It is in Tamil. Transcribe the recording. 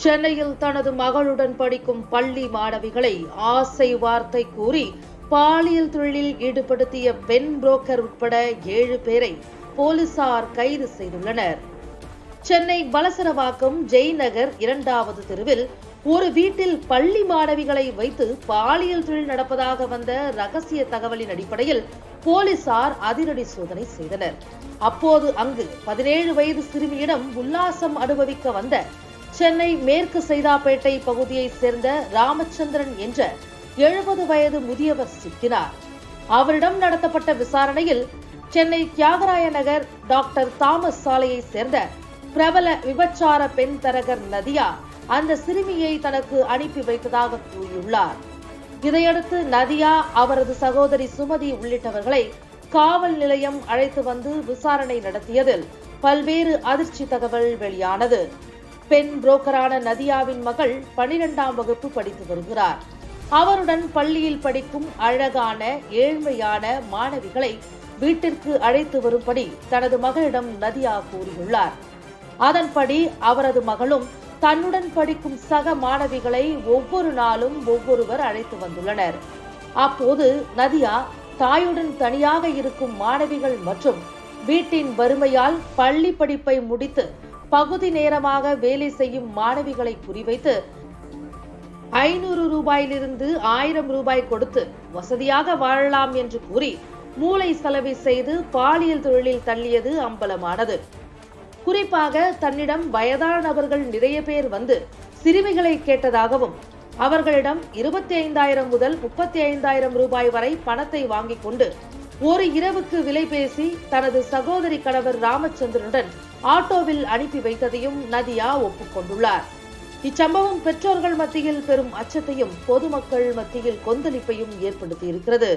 சென்னையில் தனது மகளுடன் படிக்கும் பள்ளி மாணவிகளை ஆசை வார்த்தை கூறி பாலியல் தொழிலில் ஈடுபடுத்திய பெண் புரோக்கர் உட்பட ஏழு பேரை போலீசார் கைது செய்துள்ளனர். சென்னை வலசரவாக்கம் ஜெய்நகர் இரண்டாவது தெருவில் ஒரு வீட்டில் பள்ளி மாணவிகளை வைத்து பாலியல் தொழில் நடப்பதாக வந்த ரகசிய தகவலின் அடிப்படையில் போலீசார் அதிரடி சோதனை செய்தனர். அப்போது அங்கு பதினேழு வயது சிறுமியிடம் உல்லாசம் அனுபவிக்க வந்த சென்னை மேற்கு சைதாப்பேட்டை பகுதியைச் சேர்ந்த ராமச்சந்திரன் என்ற எழுபது வயது முதியவர் சிக்கினார். அவரிடம் நடத்தப்பட்ட விசாரணையில் சென்னை தியாகராய நகர் டாக்டர் தாமஸ் சாலையைச் சேர்ந்த பிரபல விபச்சார பெண் தரகர் நதியா அந்த சிறுமியை தனக்கு அனுப்பி வைத்ததாக கூறியுள்ளார். இதையடுத்து நதியா அவரது சகோதரி சுமதி உள்ளிட்டவர்களை காவல் நிலையம் அழைத்து வந்து விசாரணை நடத்தியதில் பல்வேறு அதிர்ச்சி தகவல் வெளியானது. பெண் புரோக்கரான நதியாவின் மகள் பனிரெண்டாம் வகுப்பு படித்து வருகிறார். அவருடன் பள்ளியில் படிக்கும் அழகான ஏழ்மையான மாணவிகளை வீட்டிற்கு அழைத்து வரும்படி தனது மகளிடம் நதியா கூறியுள்ளார். அதன்படி அவரது மகளும் தன்னுடன் படிக்கும் சக மாணவிகளை ஒவ்வொரு நாளும் ஒவ்வொருவர் அழைத்து வந்துள்ளனர். அப்போது நதியா தாயுடன் தனியாக இருக்கும் மாணவிகள் மற்றும் வீட்டின் வறுமையால் பள்ளி படிப்பை முடித்து பகுதி நேரமாக வேலை செய்யும் மாணவிகளை குறிவைத்து ஐநூறு ரூபாயிலிருந்து ஆயிரம் ரூபாய் கொடுத்து வசதியாக வாழலாம் என்று கூறி மூளை செலவை செய்து பாலியல் தொழிலில் தள்ளியது அம்பலமானது. குறிப்பாக தன்னிடம் வயதான நபர்கள் நிறைய பேர் வந்து சிறுமிகளை கேட்டதாகவும் அவர்களிடம் இருபத்தி ஐந்தாயிரம் முதல் முப்பத்தி ஐந்தாயிரம் ரூபாய் வரை பணத்தை வாங்கிக் கொண்டு ஒரு இரவுக்கு விலை பேசி தனது சகோதரி கணவர் ராமச்சந்திரனுடன் ஆட்டோவில் அனுப்பி வைத்ததையும் நதியா ஒப்புக்கொண்டுள்ளார். இச்சம்பவம் பெற்றோர்கள் மத்தியில் பெரும் அச்சத்தையும் பொதுமக்கள் மத்தியில் கொந்தளிப்பையும் ஏற்படுத்தியிருக்கிறது.